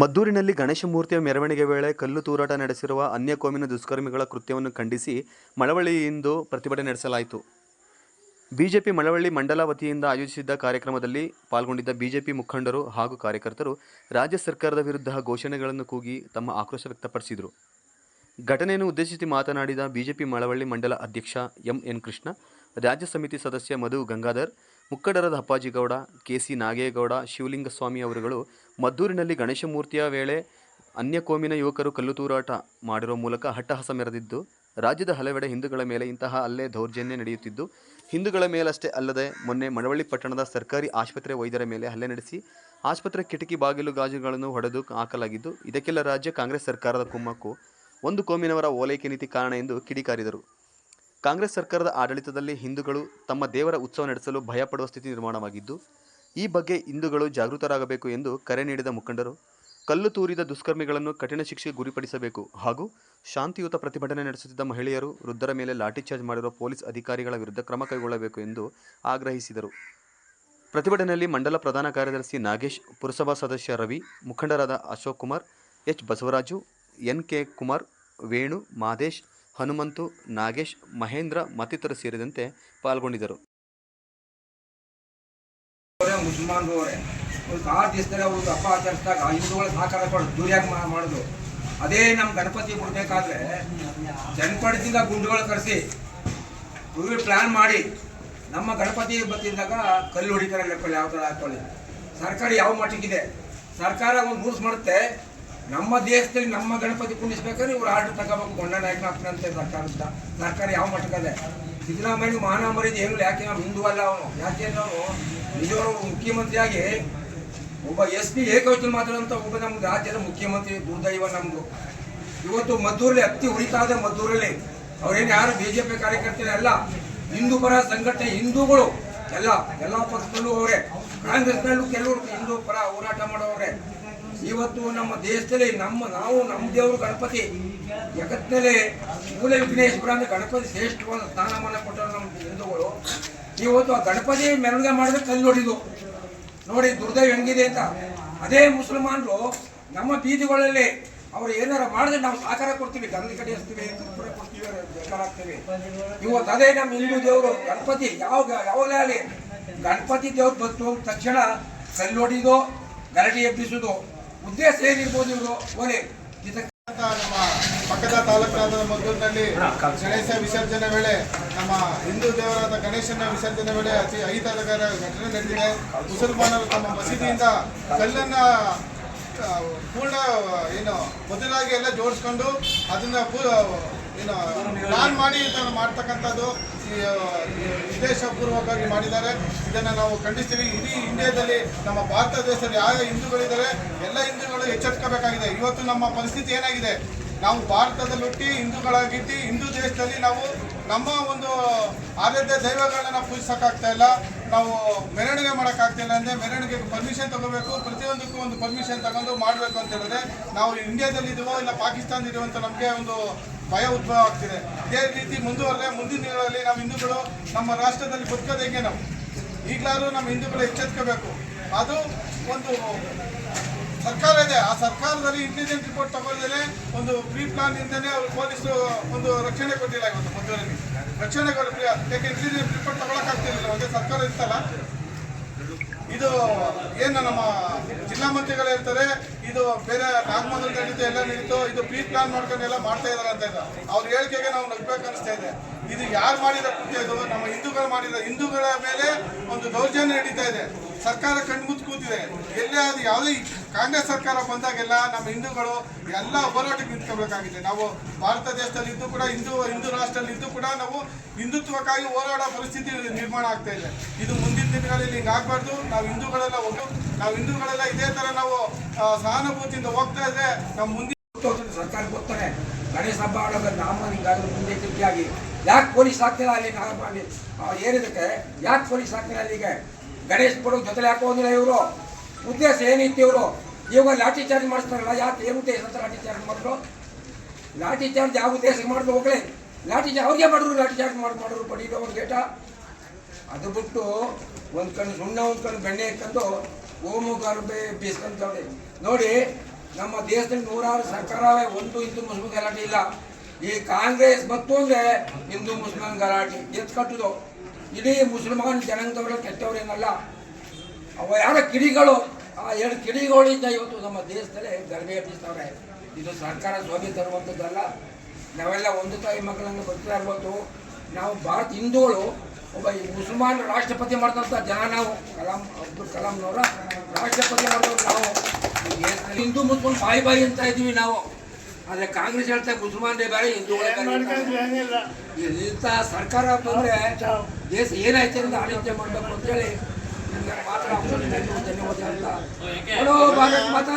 ಮದ್ದೂರಿನಲ್ಲಿ ಗಣೇಶ ಮೂರ್ತಿಯ ಮೆರವಣಿಗೆ ವೇಳೆ ಕಲ್ಲು ತೂರಾಟ ನಡೆಸಿರುವ ಅನ್ಯ ಕೋಮಿನ ದುಷ್ಕರ್ಮಿಗಳ ಕೃತ್ಯವನ್ನು ಖಂಡಿಸಿ ಮಳವಳ್ಳಿಯಿಂದ ಪ್ರತಿಭಟನೆ ನಡೆಸಲಾಯಿತು. ಬಿಜೆಪಿ ಮಳವಳ್ಳಿ ಮಂಡಲ ವತಿಯಿಂದ ಆಯೋಜಿಸಿದ್ದ ಕಾರ್ಯಕ್ರಮದಲ್ಲಿ ಪಾಲ್ಗೊಂಡಿದ್ದ ಬಿಜೆಪಿ ಮುಖಂಡರು ಹಾಗೂ ಕಾರ್ಯಕರ್ತರು ರಾಜ್ಯ ಸರ್ಕಾರದ ವಿರುದ್ಧ ಘೋಷಣೆಗಳನ್ನು ಕೂಗಿ ತಮ್ಮ ಆಕ್ರೋಶ ವ್ಯಕ್ತಪಡಿಸಿದರು. ಘಟನೆಯನ್ನು ಉದ್ದೇಶಿಸಿ ಮಾತನಾಡಿದ ಬಿಜೆಪಿ ಮಳವಳ್ಳಿ ಮಂಡಲ ಅಧ್ಯಕ್ಷ ಎಂ ಎನ್ ಕೃಷ್ಣ, ರಾಜ್ಯ ಸಮಿತಿ ಸದಸ್ಯ ಮಧು ಗಂಗಾಧರ್ ಮುಖಂಡರಾದ ಅಪ್ಪಾಜಿಗೌಡ ಕೆಸಿ ನಾಗೇಗೌಡ, ಶಿವಲಿಂಗಸ್ವಾಮಿ ಅವರುಗಳು ಮದ್ದೂರಿನಲ್ಲಿ ಗಣೇಶ ಮೂರ್ತಿಯ ವೇಳೆ ಅನ್ಯ ಕೋಮಿನ ಯುವಕರು ಕಲ್ಲು ತೂರಾಟ ಮಾಡಿರುವ ಮೂಲಕ ಹಟ್ಟಹಾಸ ಮೆರೆದಿದ್ದು, ರಾಜ್ಯದ ಹಲವೆಡೆ ಹಿಂದೂಗಳ ಮೇಲೆ ಇಂತಹ ಅಲ್ಲೇ ದೌರ್ಜನ್ಯ ನಡೆಯುತ್ತಿದ್ದು, ಹಿಂದೂಗಳ ಮೇಲಷ್ಟೇ ಅಲ್ಲದೆ ಮೊನ್ನೆ ಮಳವಳ್ಳಿ ಪಟ್ಟಣದ ಸರ್ಕಾರಿ ಆಸ್ಪತ್ರೆ ವೈದ್ಯರ ಮೇಲೆ ಹಲ್ಲೆ ನಡೆಸಿ, ಆಸ್ಪತ್ರೆ ಕಿಟಕಿ ಬಾಗಿಲು ಗಾಜುಗಳನ್ನು ಹೊಡೆದು ಹಾಕಲಾಗಿದ್ದು, ಇದಕ್ಕೆಲ್ಲ ರಾಜ್ಯ ಕಾಂಗ್ರೆಸ್ ಸರ್ಕಾರದ ಕುಮ್ಮಕ್ಕು. ಒಂದು ಕೋಮಿನವರ ಓಲೈಕೆ ನೀತಿ ಕಾರಣ ಎಂದು ಕಿಡಿಕಾರಿದರು. ಕಾಂಗ್ರೆಸ್ ಸರ್ಕಾರದ ಆಡಳಿತದಲ್ಲಿ ಹಿಂದೂಗಳು ತಮ್ಮ ದೇವರ ಉತ್ಸವ ನಡೆಸಲು ಭಯಪಡುವ ಸ್ಥಿತಿ ನಿರ್ಮಾಣವಾಗಿದ್ದು, ಈ ಬಗ್ಗೆ ಹಿಂದೂಗಳು ಜಾಗೃತರಾಗಬೇಕು ಎಂದು ಕರೆ ನೀಡಿದ ಮುಖಂಡರು, ಕಲ್ಲು ತೂರಿದ ದುಷ್ಕರ್ಮಿಗಳನ್ನು ಕಠಿಣ ಶಿಕ್ಷೆಗೆ ಗುರಿಪಡಿಸಬೇಕು ಹಾಗೂ ಶಾಂತಿಯುತ ಪ್ರತಿಭಟನೆ ನಡೆಸುತ್ತಿದ್ದ ಮಹಿಳೆಯರು ವೃದ್ಧರ ಮೇಲೆ ಲಾಠಿಚಾರ್ಜ್ ಮಾಡಿರುವ ಪೊಲೀಸ್ ಅಧಿಕಾರಿಗಳ ವಿರುದ್ಧ ಕ್ರಮ ಕೈಗೊಳ್ಳಬೇಕು ಎಂದು ಆಗ್ರಹಿಸಿದರು. ಪ್ರತಿಭಟನೆಯಲ್ಲಿ ಮಂಡಲ ಪ್ರಧಾನ ಕಾರ್ಯದರ್ಶಿ ನಾಗೇಶ್, ಪುರಸಭಾ ಸದಸ್ಯ ರವಿ, ಮುಖಂಡರಾದ Ashok Kumar, H Basavaraju, N K Kumar, Venu, Madesh Hanumanthu, Nagesh, Mahendra ಮತ್ತಿತರರು ಸೇರಿದಂತೆ ಪಾಲ್ಗೊಂಡಿದ್ದರು. ಹಿಂದೂಗಳ ಅದೇ ನಮ್ಮ ಗಣಪತಿ ಬಿಡ್ಬೇಕಾದ್ರೆ ಜನಪಡದಿಂದ ಗುಂಡುಗಳು ಕರೆಸಿ ಇವರು ಪ್ಲ್ಯಾನ್ ಮಾಡಿ ನಮ್ಮ ಗಣಪತಿ ಬತ್ತಿದ್ದಾಗ ಕಲ್ಲು ಹೊಡಿತಾರೆ ಲೆಕ್ಕಲ್ಲಿ ಯಾವ ಥರ ಹಾಕೊಳ್ಳಿ ಸರ್ಕಾರ ಯಾವ ಮಟ್ಟಿಗಿದೆ ಸರ್ಕಾರ ಒಂದು ಮೂರ್ಸ್ ಮಾಡುತ್ತೆ. ನಮ್ಮ ದೇಶದಲ್ಲಿ ನಮ್ಮ ಗಣಪತಿ ಕುಂಡಿಸ್ಬೇಕಾದ್ರೆ ಇವ್ರು ಆರ್ಡರ್ ತಗೋಬೇಕು. ಗೊಂಡ ಸರ್ಕಾರ ಅಂತ. ಸರ್ಕಾರ ಯಾವ ಮಟ್ಟಕ್ಕದೆ. ಸಿದ್ದರಾಮಯ್ಯ ಮಾನ ಮರ್ಯಾದೆ ಏನು ಯಾಕೆ ಅವನು ಹಿಂದೂ ಅಲ್ಲ ಅವನು? ಯಾಕೆ ಅವನು ನಿಜವರು ಮುಖ್ಯಮಂತ್ರಿಯಾಗಿ ಒಬ್ಬ ಎಸ್ ಪಿ ಏಕವಚನ ಮಾತಾಡುವಂಥ ಒಬ್ಬ ನಮ್ಮ ರಾಜ್ಯದ ಮುಖ್ಯಮಂತ್ರಿ ದುರ್ದೈವ ನಮ್ಮದು ಇವತ್ತು ಮದ್ದೂರಲ್ಲಿ ಅತಿ ಉರಿತಾ ಇದೆ ಮದ್ದೂರಲ್ಲಿ ಅವ್ರೇನು ಯಾರು ಬಿ ಜೆ ಪಿ ಹಿಂದೂ ಪರ ಸಂಘಟನೆ ಹಿಂದೂಗಳು ಎಲ್ಲ ಎಲ್ಲ ಪಕ್ಷದಲ್ಲೂ ಅವರೇ, ಕಾಂಗ್ರೆಸ್ನಲ್ಲೂ ಕೆಲವರು ಹಿಂದೂ ಪರ ಹೋರಾಟ ಮಾಡೋವ್ರೆ. ಇವತ್ತು ನಮ್ಮ ದೇಶದಲ್ಲಿ ನಮ್ಮ ನಾವು, ನಮ್ಮ ದೇವರು ಗಣಪತಿ. ಜಗತ್ತಿನಲ್ಲಿ ಮೂಲ ವಿಘ್ನೇಶ್ವರ ಅಂದ್ರೆ ಗಣಪತಿ ಶ್ರೇಷ್ಠವಾದ ಸ್ಥಾನಮಾನ ಕೊಟ್ಟರು ನಮ್ಮ ಹಿಂದೂಗಳು. ಇವತ್ತು ಆ ಗಣಪತಿ ಮೆರವಣಿಗೆ ಮಾಡಿದ್ರೆ ಕಲ್ಲು ಹೊಡಿದು. ನೋಡಿ ದುರ್ದೈವ ಹೆಂಗಿದೆ ಅಂತ. ಅದೇ ಮುಸಲ್ಮಾನರು ನಮ್ಮ ಬೀದಿಗಳಲ್ಲಿ ಅವ್ರು ಏನಾರು ಮಾಡಿದ್ರೆ ನಾವು ಸಹಕಾರ ಕೊಡ್ತೀವಿ. ಗಂಧ ಕಡೆ ಹಚ್ತೀವಿ, ಕರ್ಪೂರ ಕೊಡ್ತೀವಿ ಇವತ್ತು ಅದೇ ನಮ್ಮ ಹಿಂದೂ ದೇವರು ಗಣಪತಿ. ಯಾವ ಯಾವಾಗಲೇ ಆಗಲಿ ಗಣಪತಿ ದೇವ್ರು ಬಂತು ತಕ್ಷಣ ಕಲ್ಲು ಹೊಡಿದು, ಗರಡಿ ಎಬ್ಬಿಸೋದು. ಉದ್ದೇಶ ಏನಿರ್ಬೋದು ಇವರು? ಇದಕ್ಕೆ ನಮ್ಮ ಪಕ್ಕದ ತಾಲೂಕಾದ ಮದ್ದೂರಿನಲ್ಲಿ ಗಣೇಶ ವಿಸರ್ಜನೆ ವೇಳೆ ನಮ್ಮ ಹಿಂದೂ ದೇವರಾದ ಗಣೇಶನ ವಿಸರ್ಜನೆ ವೇಳೆ ಅತಿ ಅಹಿತಕರ ಘಟನೆ ನಡೆದಿದೆ. ಮುಸಲ್ಮಾನರು ತಮ್ಮ ಮಸೀದಿಯಿಂದ ಕಲ್ಲನ್ನ ಪೂರ್ಣ ಏನು ಮೊದಲಾಗಿ ಎಲ್ಲ ಜೋಡಿಸ್ಕೊಂಡು ಅದನ್ನ ಪೂ ಪ್ಲಾನ್ ಮಾಡಿ ಇದನ್ನು ಮಾಡ್ತಕ್ಕಂಥದ್ದು ಉದ್ದೇಶಪೂರ್ವಕವಾಗಿ ಮಾಡಿದ್ದಾರೆ. ಇದನ್ನು ನಾವು ಖಂಡಿಸ್ತೀವಿ. ಇಡೀ ಇಂಡಿಯಾದಲ್ಲಿ ನಮ್ಮ ಭಾರತ ದೇಶದಲ್ಲಿ ಯಾವ ಹಿಂದೂಗಳಿದ್ದಾರೆ, ಎಲ್ಲ ಹಿಂದೂಗಳು ಎಚ್ಚೆತ್ಕೋಬೇಕಾಗಿದೆ. ಇವತ್ತು ನಮ್ಮ ಪರಿಸ್ಥಿತಿ ಏನಾಗಿದೆ? ನಾವು ಭಾರತದಲ್ಲಿ ಹುಟ್ಟಿ ಹಿಂದೂಗಳಾಗಿಟ್ಟು ಹಿಂದೂ ದೇಶದಲ್ಲಿ ನಾವು ನಮ್ಮ ಒಂದು ಆರಾಧ್ಯ ದೈವಗಳನ್ನ ಪೂಜಿಸೋಕ್ಕಾಗ್ತಾ ಇಲ್ಲ. ನಾವು ಮೆರವಣಿಗೆ ಮಾಡೋಕ್ಕಾಗ್ತಾ ಇಲ್ಲ ಅಂದರೆ ಮೆರವಣಿಗೆಗೆ ಪರ್ಮಿಷನ್ ತಗೋಬೇಕು. ಪ್ರತಿಯೊಂದಕ್ಕೂ ಒಂದು ಪರ್ಮಿಷನ್ ತಗೊಂಡು ಮಾಡಬೇಕು ಅಂತ ಹೇಳಿದ್ರೆ, ನಾವು ಇಂಡಿಯಾದಲ್ಲಿ ಇದೀವೋ ಇಲ್ಲ ಪಾಕಿಸ್ತಾನದಲ್ಲಿ ಅಂತ ನಮಗೆ ಒಂದು ಭಯ ಉದ್ಭವ ಆಗ್ತಿದೆ. ಇದೇ ರೀತಿ ಮುಂದುವರೆದ್ರೆ ಮುಂದಿನ ದಿನಗಳಲ್ಲಿ ನಾವು ಹಿಂದೂಗಳು ನಮ್ಮ ರಾಷ್ಟ್ರದಲ್ಲಿ ಬದುಕೋದು ಹೆಂಗೆ ನಾವು ಈಗಲಾದರೂ ನಮ್ಮ ಹಿಂದೂಗಳು ಎಚ್ಚೆತ್ಕೋಬೇಕು. ಅದು ಒಂದು ಸರ್ಕಾರ ಇದೆ. ಆ ಸರ್ಕಾರದಲ್ಲಿ ಇಂಟೆಲಿಜೆನ್ಸ್ ರಿಪೋರ್ಟ್ ತಗೊಳ್ದೇನೆ ಒಂದು ಪ್ರೀ ಪ್ಲಾನ್ ಇಂದನೇ ಅವರು ಪೊಲೀಸರು ಒಂದು ರಕ್ಷಣೆ ಕೊಟ್ಟಿಲ್ಲ ಇವತ್ತು ಮದ್ದೂರಲ್ಲಿ. ರಕ್ಷಣೆ ಕೊಡ ಯಾಕೆ ಇಂಟೆಲಿಜೆನ್ಸ್ ರಿಪೋರ್ಟ್ ತಗೊಳಕ್ಕಾಗ್ತಿರಲಿಲ್ಲ ಒಂದೇ ಸರ್ಕಾರ ಇರ್ತಲ್ಲ ಇದು ಏನು ನಮ್ಮ ಜಿಲ್ಲಾ ಮಂತ್ರಿಗಳು ಹೇಳ್ತಾರೆ, ಇದು ಬೇರೆ ನಾಗಮಂದ್ರ ನಡೀತು ಎಲ್ಲ ನಿಂತು ಇದು ಪ್ರೀ ಪ್ಲಾನ್ ಮಾಡ್ಕೊಂಡು ಎಲ್ಲ ಮಾಡ್ತಾ ಇದಾರೆ ಅಂತ ಇದ್ದಾರೆ ಅವ್ರ ಹೇಳಿಕೆಗೆ ನಾವು ನಗ್ಬೇಕು ಅನಿಸ್ತಾ ಇದೆ. ಇದು ಯಾರು ಮಾಡಿದ ಕೃತ್ಯ ಇದು? ನಮ್ಮ ಹಿಂದೂಗಳು ಮಾಡಿದ, ಹಿಂದೂಗಳ ಮೇಲೆ ಒಂದು ದೌರ್ಜನ್ಯ ನಡೀತಾ ಇದೆ. ಸರ್ಕಾರ ಕಣ್ಮುತ್ ಕೂತಿದೆ. ಎಲ್ಲೇ ಅದು ಯಾವುದೇ ಕಾಂಗ್ರೆಸ್ ಸರ್ಕಾರ ಬಂದಾಗೆಲ್ಲ ನಮ್ಮ ಹಿಂದೂಗಳು ಎಲ್ಲ ಹೋರಾಟಕ್ಕೆ ನಿಂತ್ಕೋಬೇಕಾಗಿದೆ ನಾವು ಭಾರತ ದೇಶದಲ್ಲಿ ಇದ್ದು ಕೂಡ, ಹಿಂದೂ ಹಿಂದೂ ರಾಷ್ಟ್ರದಲ್ಲಿ ಇದ್ದು ಕೂಡ ನಾವು ಹಿಂದುತ್ವಕ್ಕಾಗಿ ಹೋರಾಡೋ ಪರಿಸ್ಥಿತಿ ನಿರ್ಮಾಣ ಆಗ್ತಾ ಇದೆ. ಇದು ಮುಂದಿನ ದಿನಗಳಲ್ಲಿ ಹಿಂಗೆ ಆಗಬಾರ್ದು. ನಾವು ಹಿಂದೂಗಳೆಲ್ಲ ಒಂದು ನಾವು ಹಿಂದೂಗಳೆಲ್ಲ ಇದೇ ಥರ ನಾವು ಸಹಾನುಭೂತಿಯಿಂದ ಹೋಗ್ತಾ ಇದ್ರೆ ನಮ್ಮ ಗೊತ್ತಾಗ್ತದೆ, ಸರ್ಕಾರ ಗೊತ್ತಾನೆ. ಗಣೇಶ ಹಬ್ಬ ಆಡೋದು ನಾಮ ಹಿಂಗಾದ್ರೆ ಮುಂದೆ ತಿರುಗಿಯಾಗಿ. ಯಾಕೆ ಪೊಲೀಸ್ ಹಾಕ್ತಿಲ್ಲ ಅಲ್ಲಿ ನಾಗಪಾಂಡಿ ಏನಿದಕ್ಕೆ ಯಾಕೆ ಪೊಲೀಸ್ ಹಾಕ್ತಿಲ್ಲ ಅಲ್ಲಿಗೆ? ಗಣೇಶ್ ಕೊಡೋ ಜೊತೆ ಹಾಕೋದಿಲ್ಲ ಇವರು. ಉದ್ದೇಶ ಏನಿತ್ತು ಇವರು? ಇವಾಗ ಲಾಠಿ ಚಾರ್ಜ್ ಮಾಡಿಸ್ತಾರಲ್ಲ, ಯಾಕೆ ಏನು ಉದ್ದೇಶ ಅಂತ ಲಾಠಿ ಚಾರ್ಜ್ ಮಾಡಿದ್ರು? ಲಾಠಿ ಚಾರ್ಜ್ ಯಾವ ಉದ್ದೇಶ ಮಾಡಿದ್ರು ಹೋಗಲೇ. ಲಾಠಿ ಚಾರ್ಜ್ ಅವ್ರಿಗೆ ಮಾಡಿದ್ರು, ಲಾಠಿ ಚಾರ್ಜ್ ಮಾಡಿ ಮಾಡಿದ್ರು ಒಂದು ಗೇಟ. ಅದು ಬಿಟ್ಟು ಒಂದು ಕಣ್ಣು ಸುಣ್ಣ, ಒಂದು ಕಣ್ಣು ಬೆಣ್ಣೆ ಹಾಕೊಂಡು ಓಮು ಗರ್ಭೆ ಬೀಸ್ಕೊಂತವ್ರೆ. ನೋಡಿ, ನಮ್ಮ ದೇಶದಲ್ಲಿ ನೂರಾರು ಸರ್ಕಾರವೇ ಒಂದು ಹಿಂದೂ ಮುಸ್ಲಿಂ ಗಲಾಟೆ ಇಲ್ಲ. ಈ ಕಾಂಗ್ರೆಸ್ ಬತ್ತು ಅಂದ್ರೆ ಹಿಂದೂ ಮುಸ್ಲಿಂ ಗಲಾಟೆ ಎತ್ತು ಕಟ್ಟುದು. ಇಡೀ ಮುಸಲ್ಮಾನ್ ಜನಾಂಗದವರು ಕೆಟ್ಟವರೇನಲ್ಲ ಅವ ಯಾರ ಕಿಡಿಗಳು, ಆ ಎರಡು ಕಿಡಿಗಳಿಂದ ಇವತ್ತು ನಮ್ಮ ದೇಶದಲ್ಲೇ ಗರ್ಭೆ ಎಬ್ಬಿಸ್ತವ್ರೆ. ಇದು ಸರ್ಕಾರ ಶೋಭೆ ತರುವಂಥದ್ದಲ್ಲ. ನಾವೆಲ್ಲ ಒಂದು ತಾಯಿ ಮಕ್ಕಳನ್ನು ಬರ್ತಾ ಇರ್ಬೋದು ನಾವು ಭಾರತ ಹಿಂದೂಗಳು ಒಬ್ಬ ಈ ಮುಸಲ್ಮಾನ್ ರಾಷ್ಟ್ರಪತಿ ಮಾಡಿದಂಥ ಜನ ನಾವು ಕಲಾಂ ಅಬ್ದುಲ್ ಕಲಾಂನವರ ರಾಷ್ಟ್ರಪತಿ ಮಾಡಿದವ್ರು ನಾವು. ಹಿಂದೂ ಮುಸ್ಲಿಂ ಬಾಯಿ ಬಾಯಿ ಅಂತ ಇದ್ದೀವಿ ನಾವು. ಆದರೆ ಕಾಂಗ್ರೆಸ್ ಹೇಳ್ತಾ ಮುಸಲ್ಮಾನ್ರೇ ಬೇರೆ ಹಿಂದೂಗಳೇ ಇಂಥ ಸರ್ಕಾರ ಬಂದರೆ ದೇಶ ಏನಾಯ್ತು ಅಂತ ಆಲೋಚನೆ ಮಾಡಬೇಕು ಅಂತೇಳಿ ನಿಮ್ಗೆ ಮಾತ್ರ ಧನ್ಯವಾದ ಅಂತ. ಹಲೋ ಭಾರತ ಮಾತಾ